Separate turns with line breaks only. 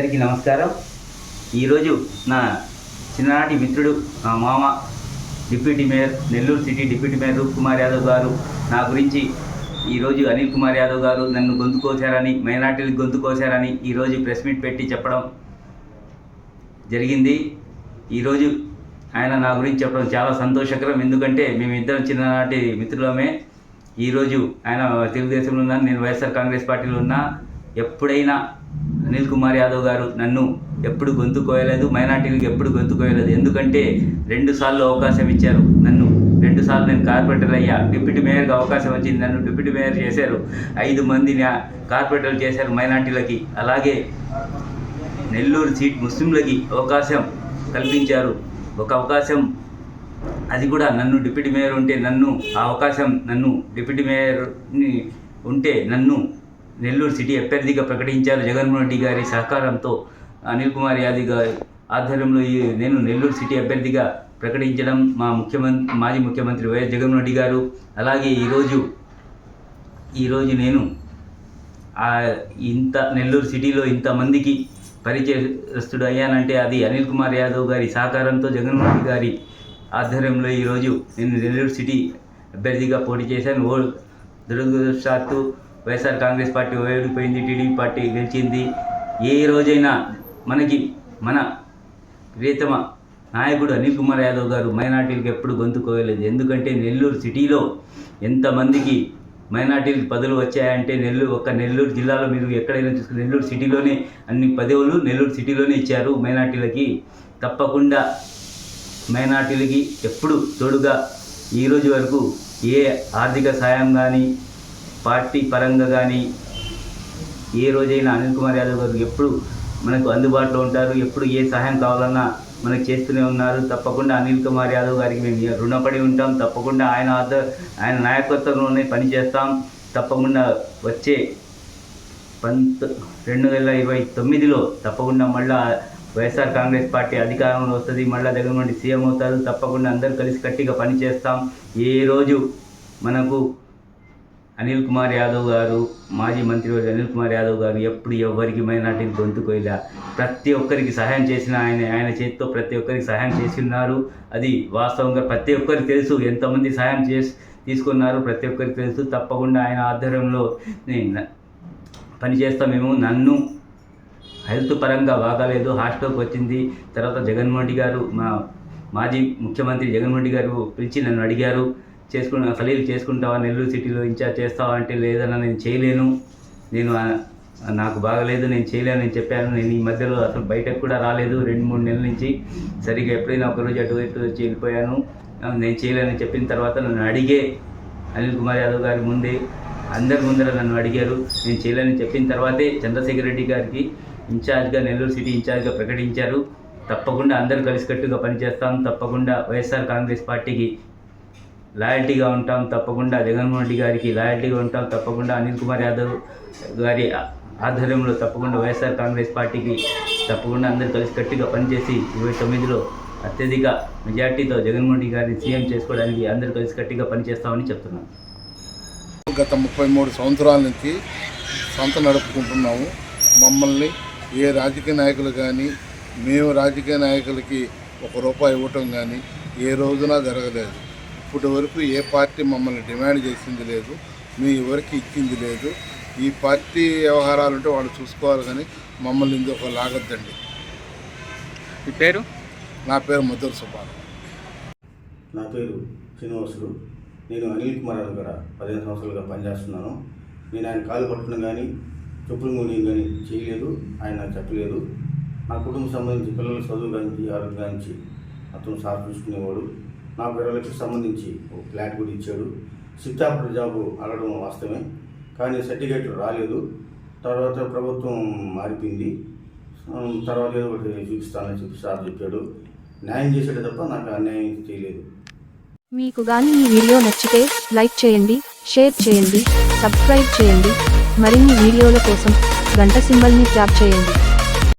అందరికీ నమస్కారం ఈరోజు నా చిన్ననాటి మిత్రుడు నా మామ deputy mayor Nellore city deputy mayor Roop Kumar Yadav గారు నా గురించి ఈరోజు అనిల్ కుమార్ యాదవ్ గారు నన్ను గొంతు కోశారని మైనార్టీలకు గొంతు కోశారని ఈరోజు ప్రెస్ మీట్ పెట్టి చెప్పడం జరిగింది ఈరోజు ఆయన నా గురించి చెప్పడం చాలా సంతోషకరం ఎందుకంటే మేమిద్దరం చిన్ననాటి మిత్రులమే ఈరోజు ఆయన తెలుగుదేశంలో ఉన్నా నేను వైఎస్ఆర్ కాంగ్రెస్ పార్టీలో ఉన్నా ఎప్పుడైనా అనిల్ కుమార్ యాదవ్ గారు నన్ను ఎప్పుడు గొంతు కోయలేదు మైనార్టీలకు ఎప్పుడు గొంతు కోయలేదు ఎందుకంటే రెండు సార్లు అవకాశం ఇచ్చారు నన్ను రెండు సార్లు నేను కార్పొరేటర్ అయ్యా డిప్యూటీ మేయర్కి అవకాశం వచ్చింది నన్ను డిప్యూటీ మేయర్ చేశారు ఐదు మందిని కార్పొరేటర్లు చేశారు మైనార్టీలకి అలాగే నెల్లూరు సీట్ ముస్లింలకి అవకాశం కల్పించారు ఒక అవకాశం అది కూడా నన్ను డిప్యూటీ మేయర్ ఉంటే నన్ను ఆ అవకాశం నన్ను డిప్యూటీ మేయర్ని ఉంటే నన్ను నెల్లూరు సిటీ అభ్యర్థిగా ప్రకటించారు జగన్మోహన్ రెడ్డి గారి సహకారంతో అనిల్ కుమార్ యాదవ్ గారి ఆధ్వర్యంలో నేను నెల్లూరు సిటీ అభ్యర్థిగా ప్రకటించడం మా ముఖ్యమంత్రి మాజీ ముఖ్యమంత్రి వైఎస్ జగన్మోహన్ రెడ్డి గారు అలాగే ఈరోజు ఈరోజు నేను ఇంత నెల్లూరు సిటీలో ఇంతమందికి పరిచయస్తుడు అయ్యానంటే అది అనిల్ కుమార్ యాదవ్ గారి సహకారంతో జగన్మోహన్ రెడ్డి గారి ఆధ్వర్యంలో ఈరోజు నేను నెల్లూరు సిటీ అభ్యర్థిగా పోటీ చేశాను ఓ దురదృష్టాత్తు వైఎస్ఆర్ కాంగ్రెస్ పార్టీ ఓడిపోయింది టీడీపీ పార్టీ గెలిచింది ఏ రోజైనా మనకి మన ప్రియతమ నాయకుడు అనిల్ కుమార్ యాదవ్ గారు మైనార్టీలకు ఎప్పుడు కోయలేదు ఎందుకంటే నెల్లూరు సిటీలో ఎంతమందికి మైనార్టీలు పదవులు వచ్చాయంటే నెల్లూరు ఒక్క నెల్లూరు జిల్లాలో మీరు ఎక్కడైనా చూసుకుని నెల్లూరు సిటీలోనే అన్ని పదవులు నెల్లూరు సిటీలోనే ఇచ్చారు మైనార్టీలకి తప్పకుండా మైనార్టీలకి ఎప్పుడు తోడుగా ఈరోజు వరకు ఏ ఆర్థిక సాయం కానీ పార్టీ పరంగా కానీ ఏ రోజైనా అనిల్ కుమార్ యాదవ్ గారు ఎప్పుడు మనకు అందుబాటులో ఉంటారు ఎప్పుడు ఏ సహాయం కావాలన్నా మనకు చేస్తూనే ఉన్నారు తప్పకుండా అనిల్ కుమార్ యాదవ్ గారికి మేము రుణపడి ఉంటాం తప్పకుండా ఆయన ఆధ ఆయన నాయకత్వంలోనే పనిచేస్తాం తప్పకుండా వచ్చే పంత రెండు వేల ఇరవై తొమ్మిదిలో తప్పకుండా మళ్ళా వైఎస్ఆర్ కాంగ్రెస్ పార్టీ అధికారంలో వస్తుంది మళ్ళా దగ్గర నుండి సీఎం అవుతారు తప్పకుండా అందరూ కలిసి కట్టిగా పనిచేస్తాం ఏ రోజు మనకు అనిల్ కుమార్ యాదవ్ గారు మాజీ మంత్రి అనిల్ కుమార్ యాదవ్ గారు ఎప్పుడు ఎవరికి మైనార్టీని గొంతుకోయిలా ప్రతి ఒక్కరికి సహాయం చేసిన ఆయన ఆయన చేతితో ప్రతి ఒక్కరికి సహాయం చేస్తున్నారు అది వాస్తవంగా ప్రతి ఒక్కరికి తెలుసు ఎంతమంది సహాయం చేసి తీసుకున్నారు ప్రతి ఒక్కరికి తెలుసు తప్పకుండా ఆయన ఆధ్వర్యంలో పనిచేస్తా మేము నన్ను హెల్త్ పరంగా బాగాలేదు హాస్టల్కి వచ్చింది తర్వాత జగన్మోహన్ రెడ్డి గారు మా మాజీ ముఖ్యమంత్రి జగన్మోహన్ రెడ్డి గారు పిలిచి నన్ను అడిగారు చేసుకున్న ఖలీలు చేసుకుంటావా నెల్లూరు సిటీలో ఇన్ఛార్జ్ చేస్తావా అంటే లేదన్నా నేను చేయలేను నేను నాకు బాగలేదు నేను చేయలేను నేను చెప్పాను నేను ఈ మధ్యలో అసలు బయటకు కూడా రాలేదు రెండు మూడు నెలల నుంచి సరిగ్గా ఎప్పుడైనా ఒకరోజు అటు ఇటు వచ్చి వెళ్ళిపోయాను నేను చేయలేనని చెప్పిన తర్వాత నన్ను అడిగే అనిల్ కుమార్ యాదవ్ గారి ముందే అందరి ముందర నన్ను అడిగారు నేను చేయలేనని చెప్పిన తర్వాతే చంద్రశేఖర్ రెడ్డి గారికి ఇన్ఛార్జ్గా నెల్లూరు సిటీ ఇన్ఛార్జ్గా ప్రకటించారు తప్పకుండా అందరూ కలిసికట్టుగా పనిచేస్తాం తప్పకుండా వైఎస్ఆర్ కాంగ్రెస్ పార్టీకి లాయల్టీగా ఉంటాం తప్పకుండా జగన్మోహన్ రెడ్డి గారికి లాయల్టీగా ఉంటాం తప్పకుండా అనిల్ కుమార్ యాదవ్ గారి ఆధ్వర్యంలో తప్పకుండా వైఎస్ఆర్ కాంగ్రెస్ పార్టీకి తప్పకుండా అందరూ కలిసికట్టుగా పనిచేసి ఇరవై తొమ్మిదిలో అత్యధిక మెజార్టీతో జగన్మోహన్ రెడ్డి గారిని సీఎం చేసుకోవడానికి అందరూ కలిసికట్టుగా పనిచేస్తామని చెప్తున్నాను
గత ముప్పై మూడు సంవత్సరాల నుంచి సొంత నడుపుకుంటున్నాము మమ్మల్ని ఏ రాజకీయ నాయకులు కానీ మేము రాజకీయ నాయకులకి ఒక రూపాయి ఇవ్వటం కానీ ఏ రోజున జరగలేదు ఇప్పటి వరకు ఏ పార్టీ మమ్మల్ని డిమాండ్ చేసింది లేదు మీ ఎవరికి ఇచ్చింది లేదు ఈ పార్టీ వ్యవహారాలు ఉంటే వాళ్ళు చూసుకోవాలి కానీ మమ్మల్ని ఒక లాగద్దండి మీ పేరు నా పేరు ముద్దరు సుబ్బారావు
నా పేరు శ్రీనివాసులు నేను అనిల్ కుమార్ అని పదిహేను సంవత్సరాలుగా పనిచేస్తున్నాను నేను ఆయన కాలు పట్టుకుని కానీ చెప్పులు మూని కానీ చేయలేదు ఆయన నాకు చెప్పలేదు నా కుటుంబం సంబంధించి పిల్లల చదువు కానీ ఆరోగ్యం కానీ అతను సార్ చూసుకునేవాడు నాకు ఇరవై సంబంధించి ఒక ఫ్లాట్ కూడా ఇచ్చాడు సిద్ధాపురం జాబు అడగడం వాస్తవమే కానీ సర్టిఫికేట్లు రాలేదు తర్వాత ప్రభుత్వం మారిపోయింది తర్వాత ఏదో ఒకటి చూపిస్తానని చెప్పి సార్ చెప్పాడు న్యాయం చేశాడు తప్ప నాకు అన్యాయం చేయలేదు మీకు కానీ ఈ వీడియో నచ్చితే లైక్ చేయండి షేర్ చేయండి సబ్స్క్రైబ్ చేయండి మరిన్ని వీడియోల కోసం గంట సింబల్ని ట్యాప్ చేయండి